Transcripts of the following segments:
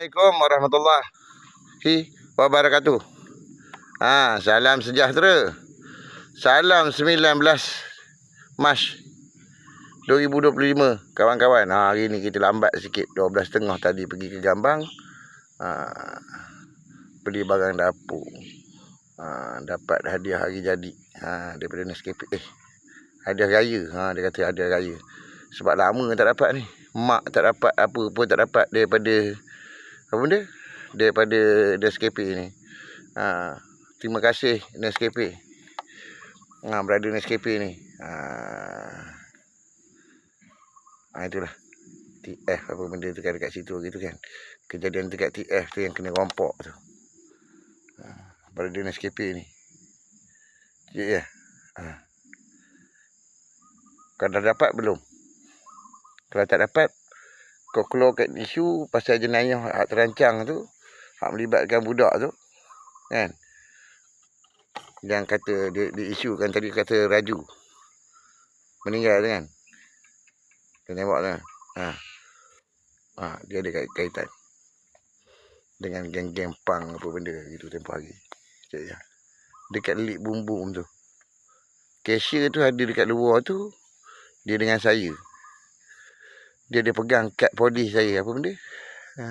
Assalamualaikum warahmatullahi wabarakatuh. Ha, salam sejahtera. Salam 19 Mac 2025 kawan-kawan. Ha, hari ni kita lambat sikit 12.30 tadi pergi ke Gambang. Ha, beli barang dapur. Ha, dapat hadiah hari jadi. Ha, daripada Nescafe. Eh, hadiah raya. Ha, dia kata hadiah raya. Sebab lama tak dapat ni. Mak tak dapat apa pun tak dapat daripada apa benda daripada Nescafe ni. Ha, terima kasih Nescafe. Ha, berada Nescafe ni. Ha, ha itulah. TF apa benda tu kan dekat situ gitu kan. Kejadian dekat TF tu yang kena rompok tu. Ha, berada Nescafe ni. Ya. Yeah. Ha. Kau dah dapat belum? Kalau tak dapat, kau keluarkan isu pasal jenayah hak terancang tu hak melibatkan budak tu kan yang kata dia diisukan tadi kata Raju meninggal tu kan kita tengok lah ha. ha. dia ada kaitan dengan geng-geng pang apa benda gitu tempoh hari ya. dekat lik bumbung tu cashier tu ada dekat luar tu dia dengan saya dia dia pegang kad podi saya apa benda? Ha,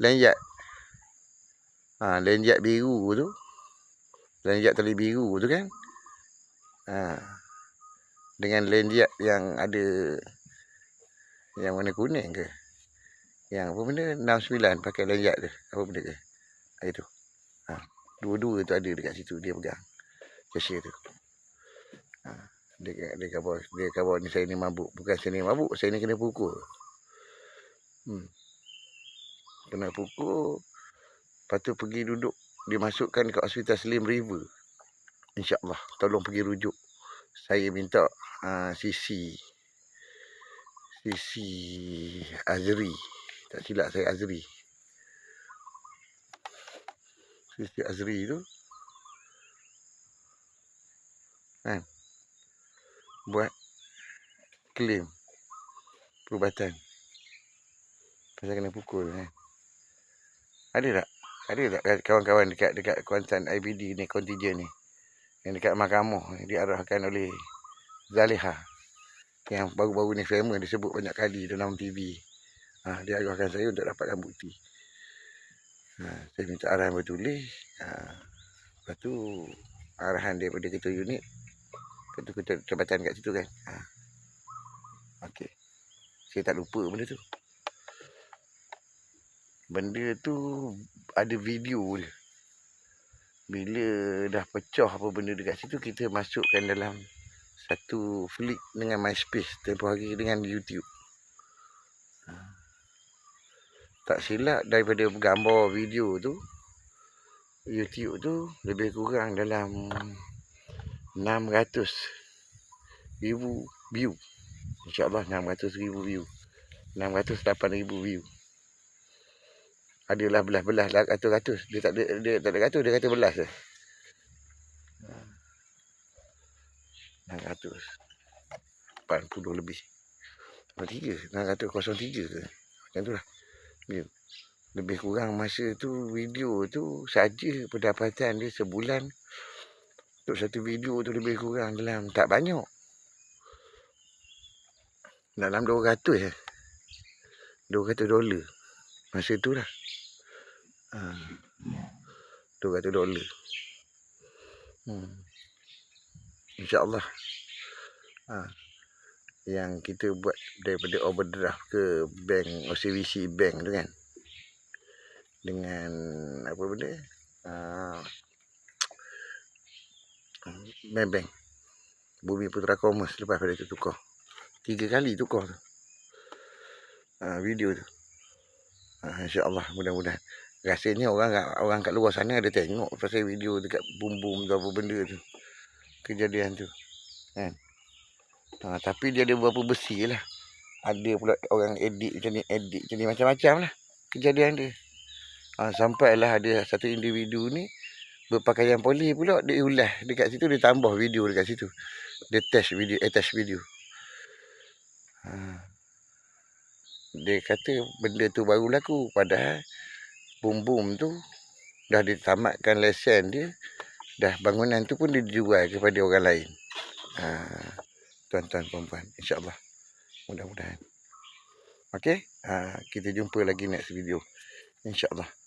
lenjat ha, lenjat biru tu. Lenjat tali biru tu kan? Ha, dengan lenjat yang ada yang warna kuning ke? Yang apa benda? 69 pakai lenjat tu. Apa benda ke? Itu. Ha, dua-dua tu ada dekat situ dia pegang. Cashier tu. Ha dia dia kata dia kata ni saya ni mabuk. Bukan saya ni mabuk saya ni kena pukul. Hmm. kena pukul. Lepas tu pergi duduk. Dimasukkan ke hospital Slim River. Insyaallah tolong pergi rujuk. Saya minta uh, sisi sisi Azri. Tak silap saya Azri. Sisi Azri tu. Kan buat claim perubatan. Pasal kena pukul kan ada tak? Ada tak kawan-kawan dekat dekat Kuantan IBD ni kontijen ni? Yang dekat mahkamah diarahkan oleh Zaliha yang baru-baru ni famous disebut banyak kali dalam TV ha, dia arahkan saya untuk dapatkan bukti. Ha, saya minta arahan bertulis. Ha, lepas tu arahan daripada ketua unit Ketua ketua jabatan kat situ kan. Ha. Okey. Saya tak lupa benda tu. Benda tu ada video dia. Bila dah pecah apa benda dekat situ kita masukkan dalam satu flick dengan MySpace tempoh hari dengan YouTube. Ha. Tak silap daripada gambar video tu YouTube tu lebih kurang dalam 600 ribu view. InsyaAllah 600 ribu view. 608 ribu view. Adalah belah-belah lah ratus-ratus. Dia tak ada, dia tak ada ratus, dia kata belas je. 600. 80 lebih. 03. 603 ke. Macam tu lah. Lebih kurang masa tu video tu saja pendapatan dia sebulan untuk satu video tu lebih kurang dalam tak banyak. Dalam 200 je. 200 dolar. Masa tu lah. Ha. 200 dolar. Hmm. InsyaAllah. Ha. Yang kita buat daripada overdraft ke bank OCBC bank tu kan. Dengan apa benda? Ha. Bank-bank. Bumi Putra Commerce lepas pada tu tukar. Tiga kali tukar tu. Ha, video tu. Ha, InsyaAllah mudah-mudahan. Rasanya orang orang kat luar sana ada tengok pasal video dekat bum-bum tu apa benda tu. Kejadian tu. Kan? Ha, tapi dia ada beberapa besi lah. Ada pula orang edit macam ni, edit macam ni, macam-macam lah. Kejadian dia. Ha, sampailah ada satu individu ni berpakaian poli pula dia ulas dekat situ dia tambah video dekat situ. Dia test video attach video. Ha. dia kata benda tu baru laku padahal bom-bom tu dah ditamatkan lesen dia dah bangunan tu pun dijual kepada orang lain. Ha, tuan-tuan puan-puan insyaallah. Mudah-mudahan. Okey? Ha, kita jumpa lagi next video. Insyaallah